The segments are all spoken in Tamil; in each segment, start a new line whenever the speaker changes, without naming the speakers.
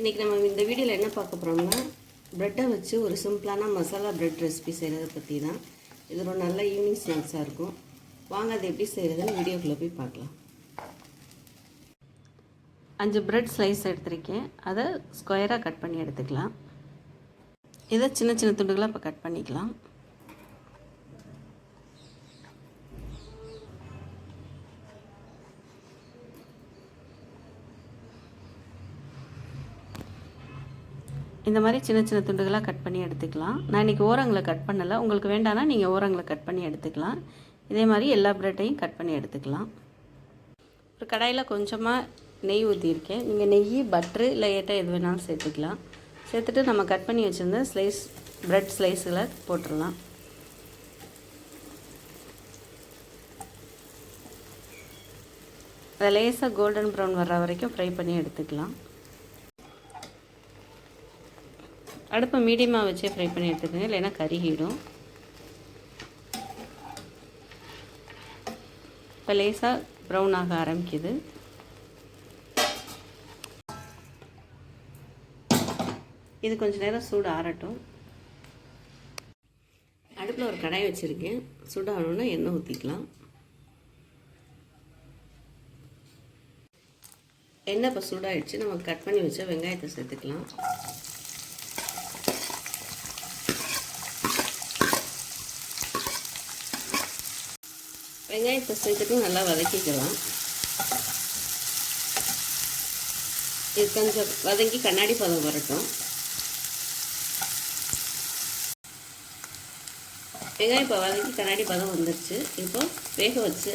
இன்றைக்கி நம்ம இந்த வீடியோவில் என்ன பார்க்க போகிறோம்னா ப்ரெட்டை வச்சு ஒரு சிம்பிளான மசாலா ப்ரெட் ரெசிபி செய்கிறத பற்றி தான் இது ஒரு நல்ல ஈவினிங் ஸ்நாக்ஸாக இருக்கும். வாங்க அது எப்படி செய்கிறதுன்னு வீடியோக்குள்ளே போய் பார்க்கலாம். அஞ்சு ப்ரெட் ஸ்லைஸ் எடுத்திருக்கேன். அதை ஸ்கொயராக கட் பண்ணி எடுத்துக்கலாம். இதை சின்ன சின்ன துண்டுகளாக இப்போ கட் பண்ணிக்கலாம். இந்த மாதிரி சின்ன சின்ன துண்டுகளாக கட் பண்ணி எடுத்துக்கலாம். நான் இன்றைக்கி ஓரங்களை கட் பண்ணலை. உங்களுக்கு வேண்டாம்னா நீங்கள் ஓரங்களை கட் பண்ணி எடுத்துக்கலாம். இதே மாதிரி எல்லா ப்ரெட்டையும் கட் பண்ணி எடுத்துக்கலாம். ஒரு கடாயில் கொஞ்சமாக நெய் ஊற்றியிருக்கேன் நீங்கள் நெய் பட்ரு இல்லை ஏட்டை எது வேணாலும் சேர்த்துக்கலாம். சேர்த்துட்டு நம்ம கட் பண்ணி வச்சுருந்த ஸ்லைஸ் ப்ரெட் ஸ்லைஸில் போட்டுடலாம். அதை லேசாக கோல்டன் ப்ரௌன் வர்ற வரைக்கும் ஃப்ரை பண்ணி எடுத்துக்கலாம். அடுப்பை மீடியமாக வச்சே ஃப்ரை பண்ணி எடுத்துக்கோங்க. இல்லைன்னா கருகிடும் இப்போ லேசாக ப்ரௌன் ஆக ஆரம்பிக்குது. இது கொஞ்சம் நேரம் சூடு ஆறட்டும். அடுப்பில் ஒரு கடாய் வச்சுருக்கேன். சூடாகணுன்னா எண்ணெய் ஊற்றிக்கலாம் எண்ணெய் இப்போ சூடாகிடுச்சு நம்ம கட் பண்ணி வச்ச வெங்காயத்தை சேர்த்துக்கலாம். வெங்காயத்தை சேர்த்துட்டு நல்லா வதக்கிக்கலாம். இது கொஞ்சம் வதங்கி கண்ணாடி பதம் வரட்டும். வெங்காயம் இப்போ வதக்கி கண்ணாடி பதம் வந்துருச்சு. இப்போ வேக வச்சு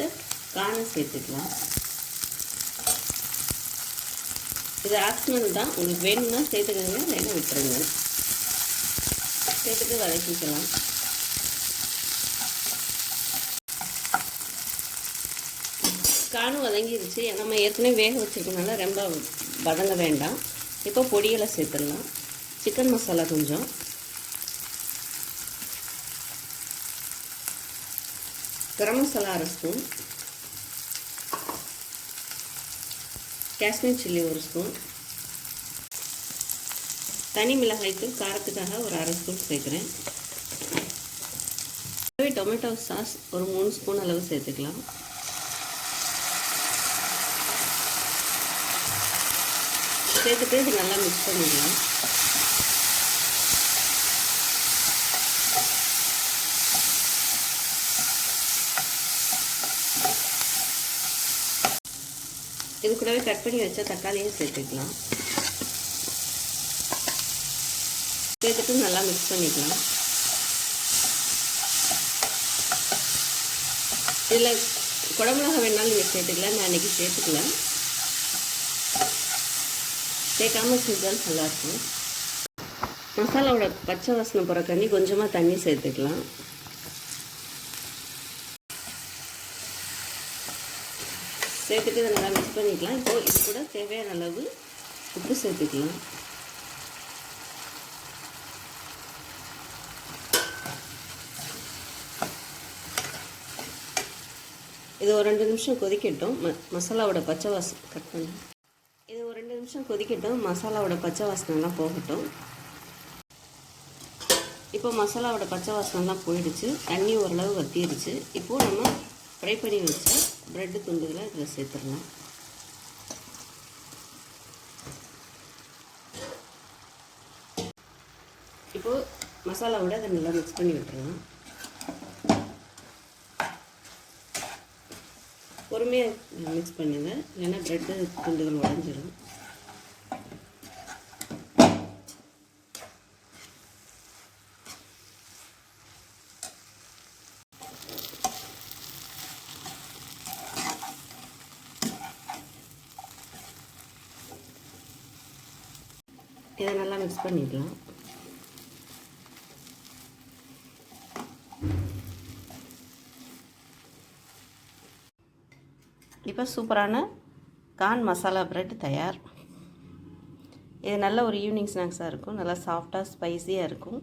காணை சேர்த்துக்கலாம். இது ஆப்ஷனல் தான். உங்களுக்கு வேணும்னா சேர்த்துக்கோங்க வேணும் விட்டுருங்க. சேர்த்துட்டு வதக்கிக்கலாம். காணும் வதங்கிருச்சு. நம்ம ஏற்கனவே வேக வச்சுருக்கனால ரொம்ப வதங்க வேண்டாம். இப்போ பொடிகளை சேர்த்துடலாம். சிக்கன் மசாலா கொஞ்சம். கரம் மசாலா அரை ஸ்பூன். காஷ்மீர் சில்லி ஒரு ஸ்பூன். தனி மிளகாய்த்தூள் காரத்துக்காக ஒரு அரை ஸ்பூன் சேர்க்குறேன். டொமேட்டோ சாஸ் ஒரு மூணு ஸ்பூன் அளவு சேர்த்துக்கலாம். சேர்த்துட்டு இது நல்லா மிக்ஸ் பண்ணிடலாம் இது கூடவே கட் பண்ணி வச்ச தக்காளியும் சேர்த்துக்கலாம். சேர்த்துட்டு நல்லா மிக்ஸ் பண்ணிக்கலாம். இதில் குடமிளகா வேணாலும் நீங்கள் சேர்த்துக்கலாம். நான் அன்றைக்கி சேர்த்துக்கலாம் சேர்க்காமல் செஞ்சாலும் நல்லாயிருக்கும். மசாலாவோட பச்சை வாசனை போகிறக்காண்டி கொஞ்சமாக தண்ணி சேர்த்துக்கலாம். சேர்த்துட்டு இதை நல்லா மிக்ஸ் பண்ணிக்கலாம். இப்போது இது கூட தேவையான அளவு உப்பு சேர்த்துக்கலாம். இது ஒரு ரெண்டு நிமிஷம் கொதிக்கட்டும். ம மசாலாவோட பச்சை வாசம் கட் பண்ணி நிமிஷம் கொதிக்கட்டும். மசாலாவோட பச்சை வாசனைலாம் போகட்டும். இப்போ மசாலாவோட பச்சை வாசனைலாம் போயிடுச்சு. தண்ணி ஓரளவு வத்திடுச்சு இப்போது நம்ம ஃப்ரை பண்ணி வச்ச ப்ரெட்டு துண்டுகளை இதில் சேர்த்துடலாம். இப்போது மசாலாவோட அதை நல்லா மிக்ஸ் பண்ணி விட்டுருலாம் பொறுமையாக மிக்ஸ் பண்ணுங்க. இல்லைன்னா ப்ரெட்டு துண்டுகள் உடஞ்சிடும் இதை நல்லா மிக்ஸ் பண்ணிடலாம் இப்போ சூப்பரான கான் மசாலா ப்ரெட் தயார். இது நல்ல ஒரு ஈவினிங் ஸ்நாக்ஸாக இருக்கும். நல்லா சாஃப்டாக ஸ்பைஸியாக இருக்கும்.